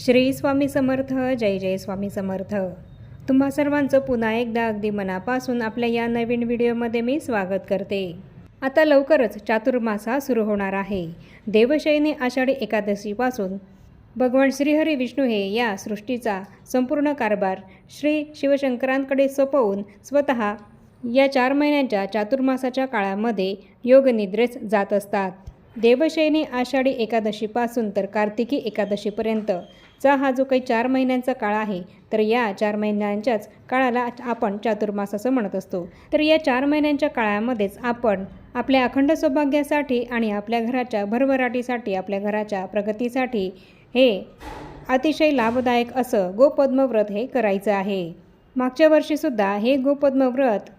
श्री स्वामी समर्थ जय जय स्वामी समर्थ. तुम्हा सर्वांचं पुन्हा एकदा अगदी मनापासून आपल्या या नवीन व्हिडिओमध्ये मी स्वागत करते. आता लवकरच चातुर्मासा सुरू होणार आहे. देवशयनी आषाढी एकादशीपासून भगवान श्रीहरी विष्णू हे या सृष्टीचा संपूर्ण कारभार श्री शिवशंकरांकडे सोपवून स्वतः या चार महिन्यांच्या चातुर्मासाच्या काळामध्ये योगनिद्रेस जात असतात. देवशयनी आषाढी एकादशीपासून तर कार्तिकी एकादशीपर्यंत चा हा जो काही चार महिन्यांचा काळ आहे तर या चार महिन्यांच्याच काळाला आपण चातुर्मास असं म्हणत असतो. तर या चार महिन्यांच्या काळामध्येच आपण आपल्या अखंड सौभाग्यासाठी आणि आपल्या घराच्या भरभराटीसाठी आपल्या घराच्या प्रगतीसाठी हे अतिशय लाभदायक असं गोपद्मव्रत हे करायचं आहे. मागच्या वर्षीसुद्धा हे गोपद्मव्रत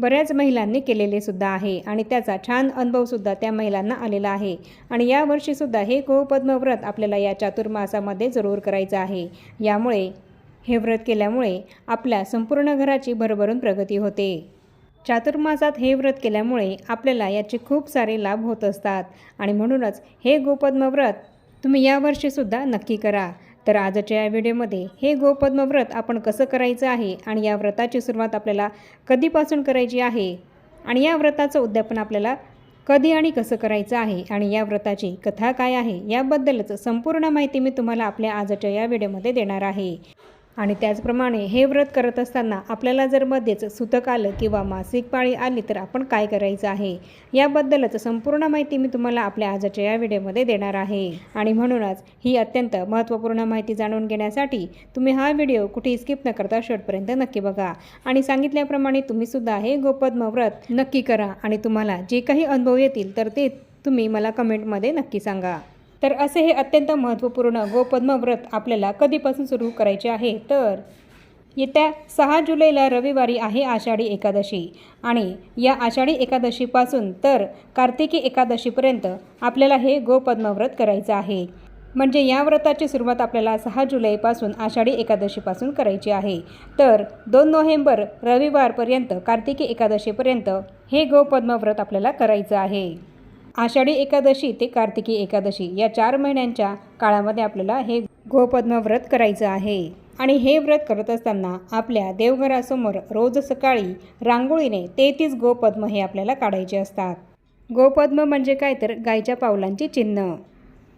बऱ्याच महिलांनी केलेले सुद्धा आहे आणि त्याचा छान अनुभवसुद्धा त्या महिलांना आलेला आहे. आणि यावर्षीसुद्धा हे गोपद्मव्रत आपल्याला या चातुर्मासामध्ये जरूर करायचं आहे. यामुळे हे व्रत केल्यामुळे आपल्या संपूर्ण घराची भरभरून प्रगती होते. चातुर्मासात हे व्रत केल्यामुळे आपल्याला याचे खूप सारे लाभ होत असतात. आणि म्हणूनच हे गोपद्मव्रत तुम्ही यावर्षीसुद्धा नक्की करा. तर आजच्या या व्हिडिओमध्ये हे गोपद्म व्रत आपण कसं करायचं आहे आणि या व्रताची सुरुवात आपल्याला कधीपासून करायची आहे आणि या व्रताचं उद्यापन आपल्याला कधी आणि कसं करायचं आहे आणि या व्रताची कथा काय आहे याबद्दलच संपूर्ण माहिती मी तुम्हाला आपल्या आजच्या या व्हिडिओमध्ये देणार आहे. आणि त्याचप्रमाणे हे व्रत करत असताना आपल्याला जर मध्येच सुतक आलं किंवा मासिक पाळी आली तर आपण काय करायचं आहे? याबद्दलच संपूर्ण माहिती मी तुम्हाला आपल्या आजच्या या व्हिडिओमध्ये देणार आहे. आणि म्हणूनच ही अत्यंत महत्त्वपूर्ण माहिती जाणून घेण्यासाठी तुम्ही हा व्हिडिओ कुठेही स्किप न करता शेवटपर्यंत नक्की बघा. आणि सांगितल्याप्रमाणे तुम्हीसुद्धा हे गोपद्म व्रत नक्की करा आणि तुम्हाला जे काही अनुभव येतील तर ते तुम्ही मला कमेंटमध्ये नक्की सांगा. तर असे हे अत्यंत महत्त्वपूर्ण गोपद्म व्रत आपल्याला कधीपासून सुरू करायचे आहे? तर येत्या सहा जुलैला रविवारी आहे आषाढी एकादशी आणि या आषाढी एकादशीपासून तर कार्तिकी एकादशीपर्यंत आपल्याला हे गोपद्म व्रत करायचं आहे. म्हणजे या व्रताची सुरुवात आपल्याला सहा जुलैपासून आषाढी एकादशीपासून करायची आहे. तर दोन नोव्हेंबर रविवारपर्यंत कार्तिकी एकादशीपर्यंत हे गोपद्म व्रत आपल्याला करायचं आहे. आषाढी एकादशी ते कार्तिकी एकादशी या चार महिन्यांच्या काळामध्ये आपल्याला हे गोपद्म व्रत करायचं आहे. आणि हे व्रत करत असताना आपल्या देवघरासमोर रोज सकाळी रांगोळीने तेहतीस गोपद्म हे आपल्याला काढायचे असतात. गोपद्म म्हणजे काय? तर गायच्या पावलांची चिन्ह.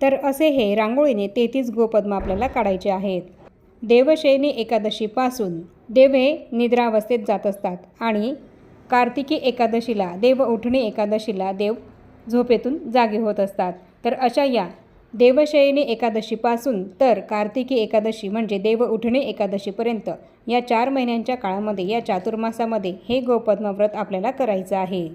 तर असे हे रांगोळीने तेहतीस गोपद्म आपल्याला काढायचे आहेत. देवशयनी एकादशीपासून देव हे निद्रावस्थेत जात असतात आणि कार्तिकी एकादशीला देव उठणी एकादशीला देव झोपेतून जागे होत असतात. तर अशा या देवशयनी एकादशीपासून तर कार्तिकी एकादशी म्हणजे देव उठणे एकादशीपर्यंत या चार महिन्यांच्या काळामध्ये या चातुर्मासामध्ये हे गोपद्म व्रत आपल्याला करायचं आहे.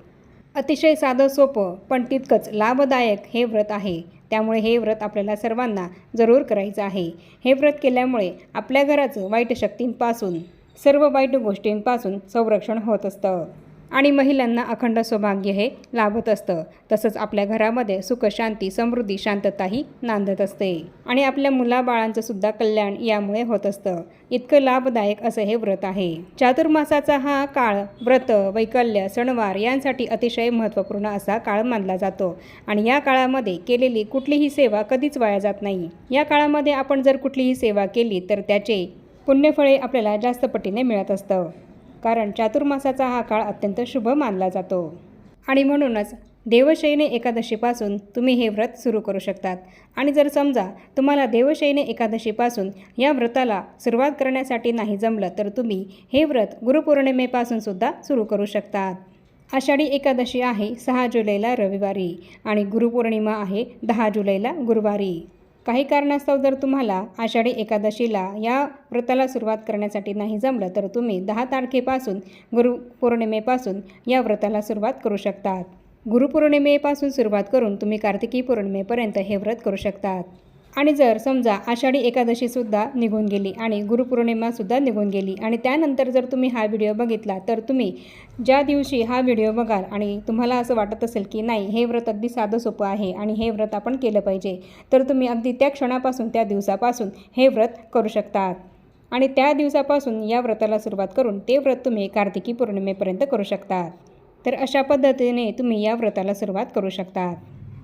अतिशय साधं सोपं पण तितकंच लाभदायक हे व्रत आहे. त्यामुळे हे व्रत आपल्याला सर्वांना जरूर करायचं आहे. हे व्रत केल्यामुळे आपल्या घराचं वाईट शक्तींपासून सर्व वाईट गोष्टींपासून संरक्षण होत असतं. आणि महिलांना अखंड सौभाग्य हे लाभत असतं. तसंच आपल्या घरामध्ये सुखशांती समृद्धी शांतताही नांदत असते. आणि आपल्या मुलाबाळांचं सुद्धा कल्याण यामुळे होत असतं. इतकं लाभदायक असं हे व्रत आहे. चातुर्मासाचा हा काळ व्रत वैकल्य सणवार यांसाठी अतिशय महत्त्वपूर्ण असा काळ मानला जातो. आणि या काळामध्ये केलेली कुठलीही सेवा कधीच वाया जात नाही. या काळामध्ये आपण जर कुठलीही सेवा केली तर त्याचे पुण्यफळे आपल्याला जास्त पटीने मिळत असतं. कारण चातुर्मासाचा हा काळ अत्यंत शुभ मानला जातो. आणि म्हणूनच देवशयने एकादशीपासून तुम्ही हे व्रत सुरू करू शकतात. आणि जर समजा तुम्हाला देवशयने एकादशीपासून या व्रताला सुरुवात करण्यासाठी नाही जमलं तर तुम्ही हे व्रत गुरुपौर्णिमेपासून सुद्धा सुरू करू शकतात. आषाढी एकादशी आहे सहा जुलैला रविवारी आणि गुरुपौर्णिमा आहे दहा जुलैला गुरुवारी. काही कारणास्तव जर तुम्हाला आषाढी एकादशीला या व्रताला सुरुवात करण्यासाठी नाही जमलं तर तुम्ही दहा तारखेपासून गुरुपौर्णिमेपासून या व्रताला सुरुवात करू शकतात. गुरुपौर्णिमेपासून सुरुवात करून तुम्ही कार्तिकी पौर्णिमेपर्यंत हे व्रत करू शकतात. आणि जर समजा आषाढी एकादशीसुद्धा निघून गेली आणि गुरुपौर्णिमासुद्धा निघून गेली आणि त्यानंतर जर तुम्ही हा व्हिडिओ बघितला तर तुम्ही ज्या दिवशी हा व्हिडिओ बघाल आणि तुम्हाला असं वाटत असेल की नाही हे व्रत अगदी साधं सोपं आहे आणि हे व्रत आपण केलं पाहिजे तर तुम्ही अगदी त्या क्षणापासून त्या दिवसापासून हे व्रत करू शकतात. आणि त्या दिवसापासून या व्रताला सुरुवात करून ते व्रत तुम्ही कार्तिकी पौर्णिमेपर्यंत करू शकतात. तर अशा पद्धतीने तुम्ही या व्रताला सुरुवात करू शकतात.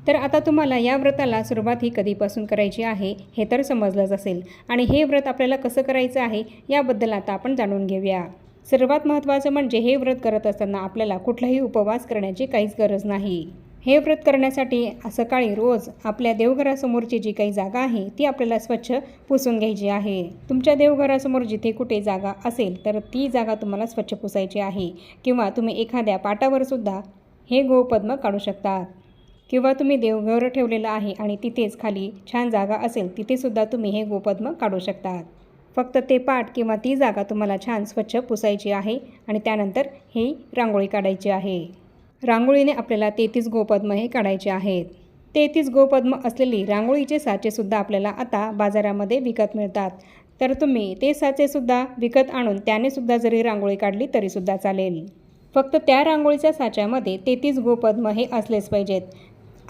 तर आता तुम्हाला या व्रताला सुरुवात ही कधीपासून करायची आहे हे तर समजलंच असेल. आणि हे व्रत आपल्याला कसं करायचं आहे याबद्दल आता आपण जाणून घेऊया. सर्वात महत्त्वाचं म्हणजे हे व्रत करत असताना आपल्याला कुठलाही उपवास करण्याची काहीच गरज नाही. हे व्रत करण्यासाठी सकाळी रोज आपल्या देवघरासमोरची जी काही जागा आहे ती आपल्याला स्वच्छ पुसून घ्यायची आहे. तुमच्या देवघरासमोर जिथे कुठे जागा असेल तर ती जागा तुम्हाला स्वच्छ पुसायची आहे. किंवा तुम्ही एखाद्या पाटावर सुद्धा हे गोपद्म काढू शकतात. किंवा तुम्ही देवघर ठेवलेलं आहे आणि तिथेच खाली छान जागा असेल तिथेसुद्धा तुम्ही हे गोपद्म काढू शकतात. फक्त ते पाट किंवा ती जागा तुम्हाला छान स्वच्छ पुसायची आहे आणि त्यानंतर ही रांगोळी काढायची आहे. रांगोळीने आपल्याला तेहतीस गोपद्म हे काढायचे आहेत. तेहतीस गोपद्म असलेली रांगोळीचे साचेसुद्धा आपल्याला आता बाजारामध्ये विकत मिळतात. तर तुम्ही ते साचेसुद्धा विकत आणून त्यानेसुद्धा जरी रांगोळी काढली तरीसुद्धा चालेल. फक्त त्या रांगोळीच्या साच्यामध्ये तेहतीस गोपद्म हे असलेच पाहिजेत.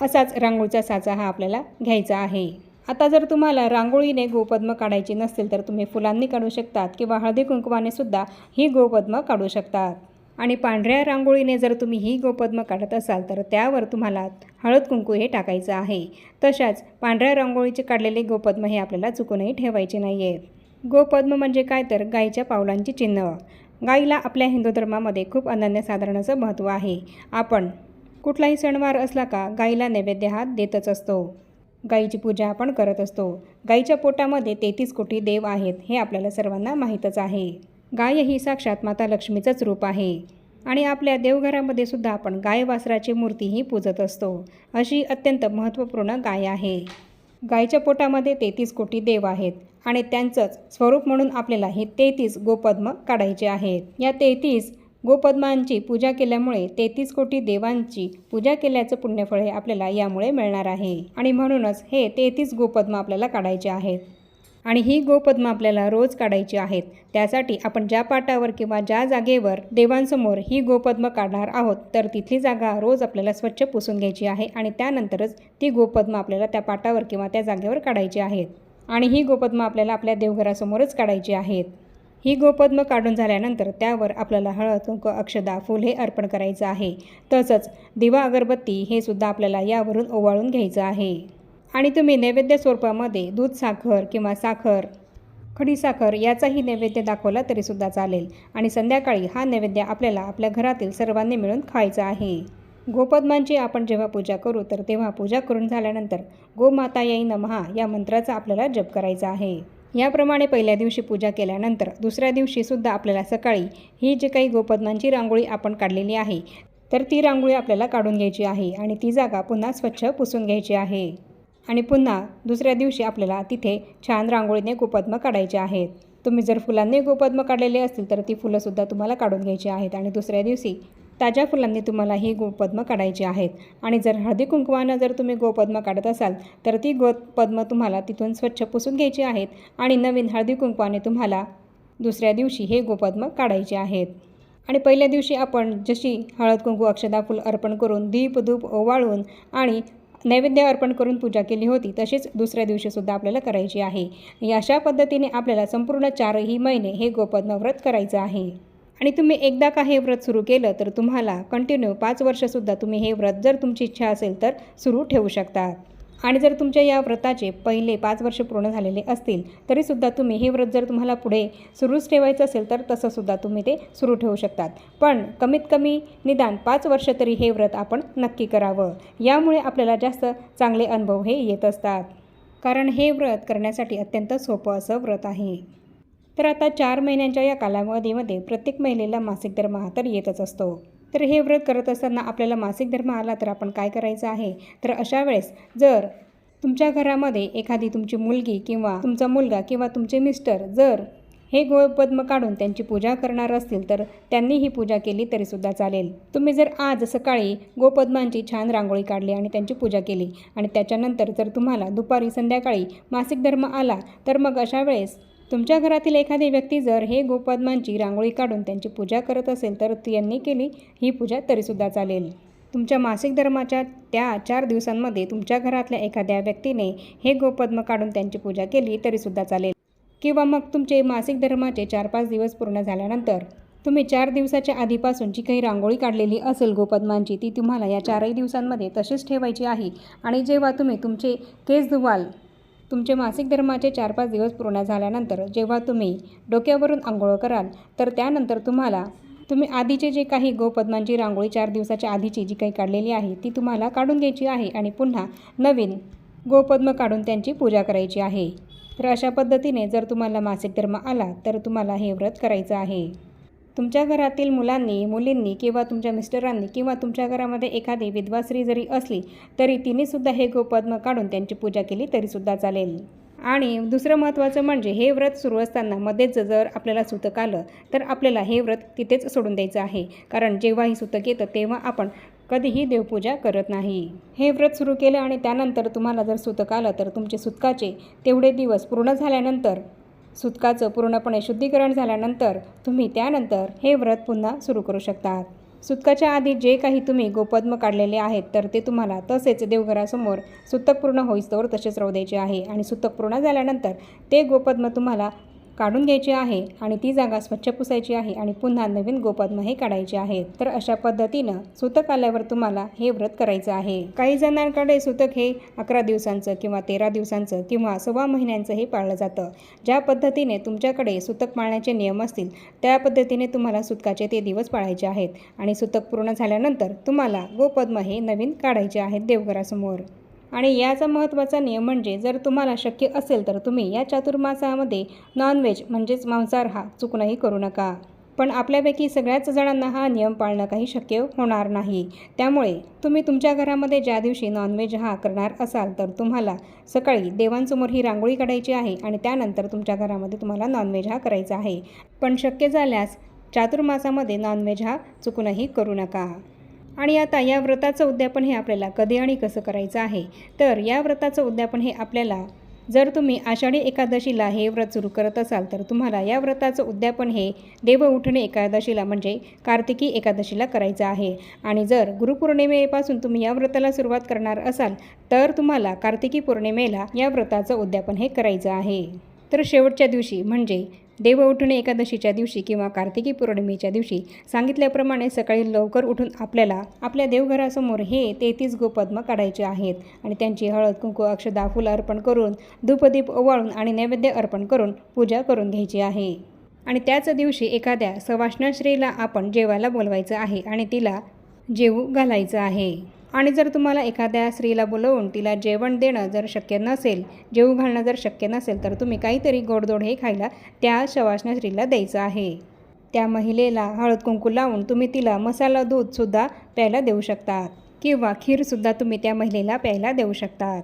असाच रांगोळीचा साचा हा आपल्याला घ्यायचा आहे. आता जर तुम्हाला रांगोळीने गोपद्म काढायची नसतील तर तुम्ही फुलांनी काढू शकतात किंवा हळदी कुंकवाने सुद्धा ही गोपद्म काढू शकतात. आणि पांढऱ्या रांगोळीने जर तुम्ही ही गोपद्म काढत असाल तर त्यावर तुम्हाला हळद कुंकू हे टाकायचं आहे. तशाच पांढऱ्या रांगोळीचे काढलेले गोपद्म हे आपल्याला चुकूनही ठेवायचे नाही आहेत गोपद्म म्हणजे काय? तर गायीच्या पावलांची चिन्ह. गाईला आपल्या हिंदू धर्मामध्ये खूप अनन्यसाधारण असं महत्त्व आहे. आपण कुठलाही सणवार असला का गाईला नैवेद्य हा देतच असतो. गाईची पूजा आपण करत असतो. गाईच्या पोटामध्ये तेहतीस कोटी देव आहेत हे आपल्याला सर्वांना माहीतच आहे. गाय ही साक्षात माता लक्ष्मीचंच रूप आहे. आणि आपल्या देवघरामध्ये सुद्धा आपण गाय वासराची मूर्तीही पूजत असतो. अशी अत्यंत महत्त्वपूर्ण गाय आहे. गायच्या पोटामध्ये तेहतीस कोटी देव आहेत आणि त्यांचंच स्वरूप म्हणून आपल्याला हे तेहतीस गोपद्म काढायचे आहेत. या तेहतीस गोपद्मांची पूजा केल्यामुळे तेहतीस कोटी देवांची पूजा केल्याचं पुण्यफळ हे आपल्याला यामुळे मिळणार आहे. आणि म्हणूनच हे तेहतीस गोपद्म आपल्याला काढायचे आहेत. आणि ही गोपद्म आपल्याला रोज काढायची आहेत. त्यासाठी आपण ज्या पाटावर किंवा ज्या जागेवर देवांसमोर ही गोपद्म काढणार आहोत तर तिथली जागा रोज आपल्याला स्वच्छ पुसून घ्यायची आहे आणि त्यानंतरच ती गोपद्म आपल्याला त्या पाटावर किंवा त्या जागेवर काढायची आहेत. आणि ही गोपद्म आपल्याला आपल्या देवघरासमोरच काढायची आहेत. ही गोपद्म काढून झाल्यानंतर त्यावर आपल्याला हळद कुंकू अक्षदा फूल हे अर्पण करायचं आहे. तसंच दिवा अगरबत्ती हे सुद्धा आपल्याला यावरून ओवाळून घ्यायचं आहे. आणि तुम्ही नैवेद्य स्वरूपामध्ये दूध साखर किंवा साखर खडीसाखर याचाही नैवेद्य दाखवला तरीसुद्धा चालेल. आणि संध्याकाळी हा नैवेद्य आपल्याला आपल्या घरातील सर्वांनी मिळून खायचा आहे. गोपद्मांची आपण जेव्हा पूजा करू तर तेव्हा पूजा करून झाल्यानंतर गोमाता येई नमहा या मंत्राचा आपल्याला जप करायचा आहे. याप्रमाणे पहिल्या दिवशी पूजा केल्यानंतर दुसऱ्या दिवशीसुद्धा आपल्याला सकाळी ही जी काही गोपद्मांची रांगोळी आपण काढलेली आहे तर ती रांगोळी आपल्याला काढून घ्यायची आहे आणि ती जागा पुन्हा स्वच्छ पुसून घ्यायची आहे. आणि पुन्हा दुसऱ्या दिवशी आपल्याला तिथे छान रांगोळीने गोपद्म काढायचे आहेत. तुम्ही जर फुलांनी गोपद्म काढलेले असतील तर ती फुलंसुद्धा तुम्हाला काढून घ्यायची आहेत आणि दुसऱ्या दिवशी ताज्या फुलांनी तुम्हाला ही गोपद्म काढायची आहेत. आणि जर हळदी कुंकवानं जर तुम्ही गोपद्म काढत असाल तर ती गोपद्म तुम्हाला तिथून स्वच्छ पुसून घ्यायची आहेत आणि नवीन हळदी कुंकवाने तुम्हाला दुसऱ्या दिवशी हे गोपद्म काढायचे आहेत. आणि पहिल्या दिवशी आपण जशी हळद कुंकू अक्षदा फुल अर्पण करून दीप धूप ओवाळून आणि नैवेद्य अर्पण करून पूजा केली होती तशीच दुसऱ्या दिवशीसुद्धा आपल्याला करायची आहे. अशा पद्धतीने आपल्याला संपूर्ण चारही महिने हे गोपद्म व्रत करायचं आहे. आणि तुम्ही एकदा का हे व्रत सुरू केलं तर तुम्हाला कंटिन्यू पाच वर्षसुद्धा तुम्ही हे व्रत जर तुमची इच्छा असेल तर सुरू ठेवू शकतात आणि जर तुमच्या या व्रताचे पहिले पाच वर्ष पूर्ण झालेले असतील तरीसुद्धा तुम्ही हे व्रत जर तुम्हाला पुढे सुरूच ठेवायचं असेल तर तसंसुद्धा तुम्ही ते सुरू ठेवू शकतात. पण कमीत कमी निदान पाच वर्ष तरी हे व्रत आपण नक्की करावं. यामुळे आपल्याला जास्त चांगले अनुभव हे येत असतात. कारण हे व्रत करण्यासाठी अत्यंत सोपं असं व्रत आहे. तर आता चार महिन्यांच्या या कालावधीमध्ये प्रत्येक महिलेला मासिक धर्म हा तर येतच असतो. तर हे व्रत करत असताना आपल्याला मासिक धर्म आला तर आपण काय करायचं आहे? तर अशा वेळेस जर तुमच्या घरामध्ये एखादी तुमची मुलगी किंवा तुमचा मुलगा किंवा तुमचे मिस्टर जर हे गोपद्म काढून त्यांची पूजा करणार असतील तर त्यांनी ही पूजा केली तरीसुद्धा चालेल. तुम्ही जर आज सकाळी गोपद्मांची छान रांगोळी काढली आणि त्यांची पूजा केली आणि त्याच्यानंतर जर तुम्हाला दुपारी संध्याकाळी मासिक धर्म आला तर मग अशा वेळेस तुमच्या घरातील एखादी व्यक्ती जर हे गोपद्मांची रांगोळी काढून त्यांची पूजा करत असेल तर यांनी केली ही पूजा तरीसुद्धा चालेल. तुमच्या मासिक धर्माच्या त्या चार दिवसांमध्ये तुमच्या घरातल्या एखाद्या व्यक्तीने हे गोपद्म काढून त्यांची पूजा केली तरीसुद्धा चालेल. किंवा मग तुमचे मासिक धर्माचे चार पाच दिवस पूर्ण झाल्यानंतर तुम्ही चार दिवसाच्या आधीपासून जी काही रांगोळी काढलेली असेल गोपद्मांची ती तुम्हाला या चारही दिवसांमध्ये तशीच ठेवायची आहे. आणि जेव्हा तुम्ही तुमचे केस धुवाल तुमचे मासिक धर्माचे चार पाच दिवस पूर्ण झाल्यानंतर जेव्हा तुम्ही डोक्यावरून आंघोळ कराल तर त्यानंतर तुम्हाला तुम्ही आधीचे जे काही गोपद्मांची रांगोळी चार दिवसाच्या आधीची जी काही काढलेली आहे ती तुम्हाला काढून घ्यायची आहे आणि पुन्हा नवीन गोपद्म काढून त्यांची पूजा करायची आहे. तर अशा पद्धतीने जर तुम्हाला मासिक धर्म आला तर तुम्हाला हे व्रत करायचं आहे. तुमच्या घरातील मुलांनी मुलींनी किंवा तुमच्या मिस्टरांनी किंवा तुमच्या घरामध्ये एखादी विधवा स्त्री जरी असली तरी तिनेसुद्धा हे गोपद्म काढून त्यांची पूजा केली तरीसुद्धा चालेल. आणि दुसरं महत्त्वाचं म्हणजे हे व्रत सुरू असताना मध्येच जर आपल्याला सुतक आलं तर आपल्याला हे व्रत तिथेच सोडून द्यायचं आहे. कारण जेव्हा ही सुतक येतं तेव्हा आपण कधीही देवपूजा करत नाही. हे व्रत सुरू केलं आणि त्यानंतर तुम्हाला जर सुतक आलं तर तुमचे सुतकाचे तेवढे दिवस पूर्ण झाल्यानंतर सुतकाचं पूर्णपणे शुद्धीकरण झाल्यानंतर तुम्ही त्यानंतर हे व्रत पुन्हा सुरू करू शकतात. सुतकाच्या आधी जे काही तुम्ही गोपद्म काढलेले आहेत तर ते तुम्हाला तसेच देवघरासमोर सुतक पूर्ण होईस्तोवर तसेच राहू द्यायचे आहे. आणि सुतक पूर्ण झाल्यानंतर ते गोपद्म तुम्हाला काढून घ्यायची आहे आणि ती जागा स्वच्छ पुसायची आहे आणि पुन्हा नवीन गोपद्म हे काढायचे आहेत. तर अशा पद्धतीनं सुतक आल्यावर तुम्हाला हे व्रत करायचं आहे. काही जणांकडे सुतक हे अकरा दिवसांचं किंवा तेरा दिवसांचं किंवा सव्वा महिन्यांचं हे पाळलं जातं. ज्या पद्धतीने तुमच्याकडे सुतक पाळण्याचे नियम असतील त्या पद्धतीने तुम्हाला सुतकाचे ते दिवस पाळायचे आहेत. आणि सुतक पूर्ण झाल्यानंतर तुम्हाला गोपद्म हे नवीन काढायचे आहेत देवघरासमोर. आणि याचा महत्त्वाचा नियम म्हणजे जर तुम्हाला शक्य असेल तर तुम्ही या चातुर्मासामध्ये नॉनव्हेज म्हणजेच मांसाहार हा चुकूनही करू नका. पण आपल्यापैकी सगळ्याच जणांना हा नियम पाळणं काही शक्य होणार नाही. त्यामुळे तुम्ही तुमच्या घरामध्ये ज्या दिवशी नॉनव्हेज हा करणार असाल तर तुम्हाला सकाळी देवांसमोर ही रांगोळी काढायची आहे आणि त्यानंतर तुमच्या घरामध्ये तुम्हाला नॉनव्हेज हा करायचा आहे. पण शक्य झाल्यास चातुर्मासामध्ये नॉनव्हेज हा चुकूनही करू नका. आणि आता या व्रताचं उद्यापन हे आपल्याला कधी आणि कसं करायचं आहे? तर या व्रताचं उद्यापन हे आपल्याला जर तुम्ही आषाढी एकादशीला हे व्रत सुरू करत असाल तर तुम्हाला या व्रताचं उद्यापन हे देव उठणे एकादशीला म्हणजे कार्तिकी एकादशीला करायचं आहे. आणि जर गुरुपौर्णिमेपासून तुम्ही या व्रताला सुरुवात करणार असाल तर तुम्हाला कार्तिकी पौर्णिमेला या व्रताचं उद्यापन हे करायचं आहे. तर शेवटच्या दिवशी म्हणजे देव उठणे एकादशीच्या दिवशी किंवा कार्तिकी पौर्णिमेच्या दिवशी सांगितल्याप्रमाणे सकाळी लवकर उठून आपल्याला आपल्या देवघरासमोर हे तेहतीस गोपद्म काढायचे आहेत. आणि त्यांची हळद कुंकू अक्षदा फुलं अर्पण करून धूपदीप ओवाळून आणि नैवेद्य अर्पण करून पूजा करून घ्यायची आहे. आणि त्याच दिवशी एखाद्या सवाष्ण स्त्रीला आपण जेवायला बोलवायचं आहे आणि तिला जेवू घालायचं आहे. आणि जर तुम्हाला एखाद्या स्त्रीला बोलवून तिला जेवण देणं जर शक्य नसेल जेवू घालणं जर शक्य नसेल तर तुम्ही काहीतरी गोडदोड हे खायला त्या शवासना स्त्रीला द्यायचं आहे. त्या महिलेला हळद कुंकू लावून तुम्ही तिला मसाला दूधसुद्धा प्यायला देऊ शकतात किंवा खीरसुद्धा तुम्ही त्या महिलेला प्यायला देऊ शकतात.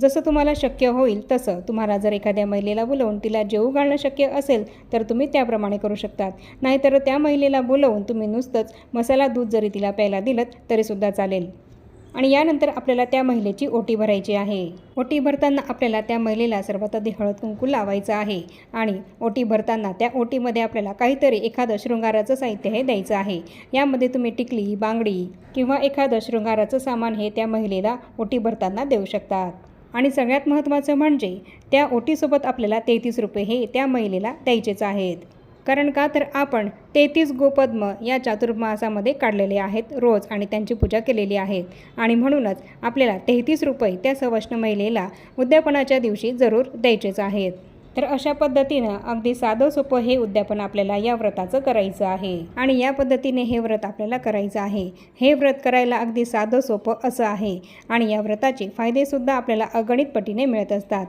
जसं तुम्हाला शक्य होईल तसं तुम्हाला जर एखाद्या महिलेला बोलवून तिला जेवू घालणं शक्य असेल तर तुम्ही त्याप्रमाणे करू शकतात. नाहीतर त्या महिलेला बोलवून तुम्ही नुसतंच मसाला दूध जरी तिला प्यायला दिलं तरीसुद्धा चालेल. आणि यानंतर आपल्याला त्या महिलेची ओटी भरायची आहे. ओटी भरताना आपल्याला त्या महिलेला सर्वात आधी हळद कुंकू लावायचं आहे आणि ओटी भरताना त्या ओटीमध्ये आपल्याला काहीतरी एखादं शृंगाराचं साहित्य हे द्यायचं आहे. यामध्ये तुम्ही टिकली बांगडी किंवा एखादं शृंगाराचं सामान हे त्या महिलेला ओटी भरताना देऊ शकतात. आणि सगळ्यात महत्त्वाचं म्हणजे त्या ओटीसोबत आपल्याला तेहतीस रुपये हे त्या महिलेला द्यायचेच आहेत. कारण का तर आपण तेहतीस गोपद्म या चातुर्मासामध्ये काढलेले आहेत रोज आणि त्यांची पूजा केलेली आहे. आणि म्हणूनच आपल्याला तेहतीस रुपये त्या सवष्ण महिलेला उद्यापनाच्या दिवशी जरूर द्यायचेच आहेत. तर अशा पद्धतीनं अगदी साधं सोपं हे उद्यापन आपल्याला या व्रताचं करायचं आहे. आणि या पद्धतीने हे व्रत आपल्याला करायचं आहे. हे व्रत करायला अगदी साधं सोपं असं आहे. आणि या व्रताचे फायदेसुद्धा आपल्याला अगणित पटीने मिळत असतात.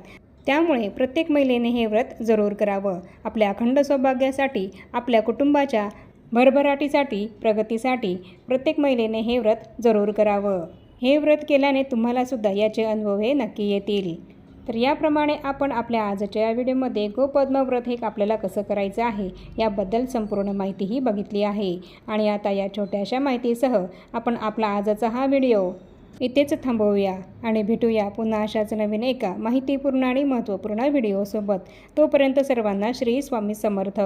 त्यामुळे प्रत्येक महिलेने हे व्रत जरूर करावं. आपल्या अखंड सौभाग्यासाठी आपल्या कुटुंबाच्या भरभराटीसाठी प्रगतीसाठी प्रत्येक महिलेने हे व्रत जरूर करावं. हे व्रत केल्याने तुम्हालासुद्धा याचे अनुभव हे नक्की येतील. तर याप्रमाणे आपण आपल्या आजच्या या व्हिडिओमध्ये गोपद्म व्रत हे आपल्याला कसं करायचं आहे याबद्दल संपूर्ण माहितीही बघितली आहे. आणि आता या छोट्याशा माहितीसह आपण आपला आजचा हा व्हिडिओ इथेच थांबवूया आणि भेटूया पुन्हा अशाच नवीन एका माहितीपूर्ण आणि महत्त्वपूर्ण व्हिडिओसोबत. तोपर्यंत सर्वांना श्री स्वामी समर्थ.